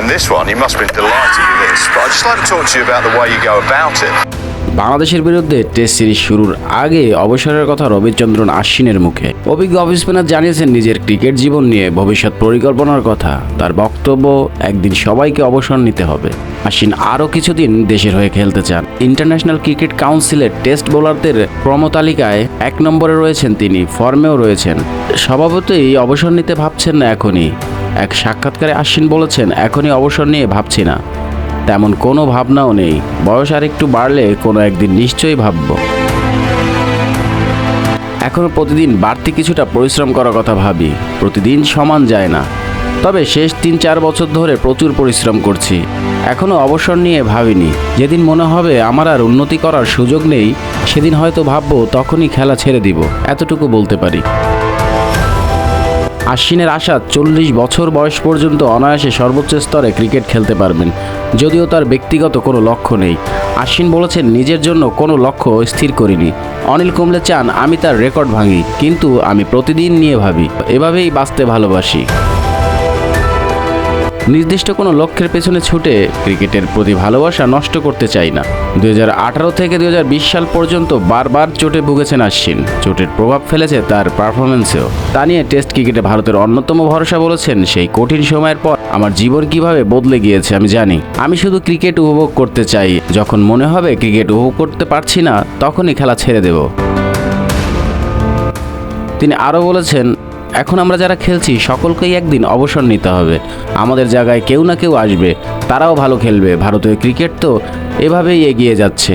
in this one, you must have been delighted with this. But I'd just like to talk to you about the way you go about it. বাংলাদেশের বিরুদ্ধে test series শুরুর আগে অবসরের কথা রবিচন্দ্রন আশ্বিনের মুখে। অভিজ্ঞ off spinner জানিয়েছেন নিজের ক্রিকেট জীবন নিয়ে ভবিষ্যৎ পরিকল্পনার কথা। তার বক্তব্য একদিন সবাইকে অবসর নিতে হবে। আশ্বিন আরও কিছুদিন দেশের হয়ে খেলতে চান। ইন্টারন্যাশনাল ক্রিকেট কাউন্সিলের টেস্ট বোলারদের ক্রমতালিকায় এক নম্বরে রয়েছেন তিনি ফর্মেও রয়েছেন। স্বভাবতই অবসর নিতে ভাবছেন না এখনই। এক সাক্ষাৎকারে আশ্বিন বলেছেন, এখনই অবসর নিয়ে ভাবছি না। তেমন কোনো ভাবনাও নেই। বয়স আর একটু বাড়লে কোনো একদিন নিশ্চয়ই ভাবব। এখনও প্রতিদিন বাড়তি কিছুটা পরিশ্রম করার কথা ভাবি। প্রতিদিন সমান যায় না। তবে শেষ তিন চার বছর ধরে প্রচুর পরিশ্রম করছি। এখনও অবসর নিয়ে ভাবিনি। যেদিন মনে হবে আমার আর উন্নতি করার সুযোগ নেই, সেদিন হয়তো ভাববো তখনই খেলা ছেড়ে দিব। এতটুকু বলতে পারি। আশ্বিনের আশা চল্লিশ বছর বয়স পর্যন্ত অনায়াসে সর্বোচ্চ স্তরে ক্রিকেট খেলতে পারবেন। যদিও তার ব্যক্তিগত কোনো লক্ষ্য নেই। আশ্বিন বলেছেন, নিজের জন্য কোনো লক্ষ্য স্থির করিনি। অনিল কুম্বলে চান, আমি তার রেকর্ড ভাঙি, কিন্তু আমি প্রতিদিন নিয়ে ভাবি। এভাবেই বাঁচতে ভালোবাসি। নির্দিষ্ট কোনো লক্ষ্যের পেছনে ছুটে ক্রিকেটের প্রতি ভালোবাসা নষ্ট করতে চাই না। দু হাজার আঠারো থেকে দু হাজার বিশ সাল পর্যন্ত বারবার চোটে ভুগেছেন আশ্বিন। চোটের প্রভাব ফেলেছে তার পারফরমেন্সেও তা নিয়ে টেস্ট ক্রিকেটে ভারতের অন্যতম ভরসা বলেছেন সেই কঠিন সময়ের পর আমার জীবন কীভাবে বদলে গিয়েছে আমি জানি। আমি শুধু ক্রিকেট উপভোগ করতে চাই। যখন মনে হবে ক্রিকেট উপভোগ করতে পারছি না, তখনই খেলা ছেড়ে দেব। তিনি আরও বলেছেন এখন আমরা যারা খেলছি, সকলকেই একদিন অবসর নিতে হবে। আমাদের জায়গায় কেউ না কেউ আসবে। তারাও ভালো খেলবে। ভারতীয় ক্রিকেট তো এভাবেই এগিয়ে যাচ্ছে।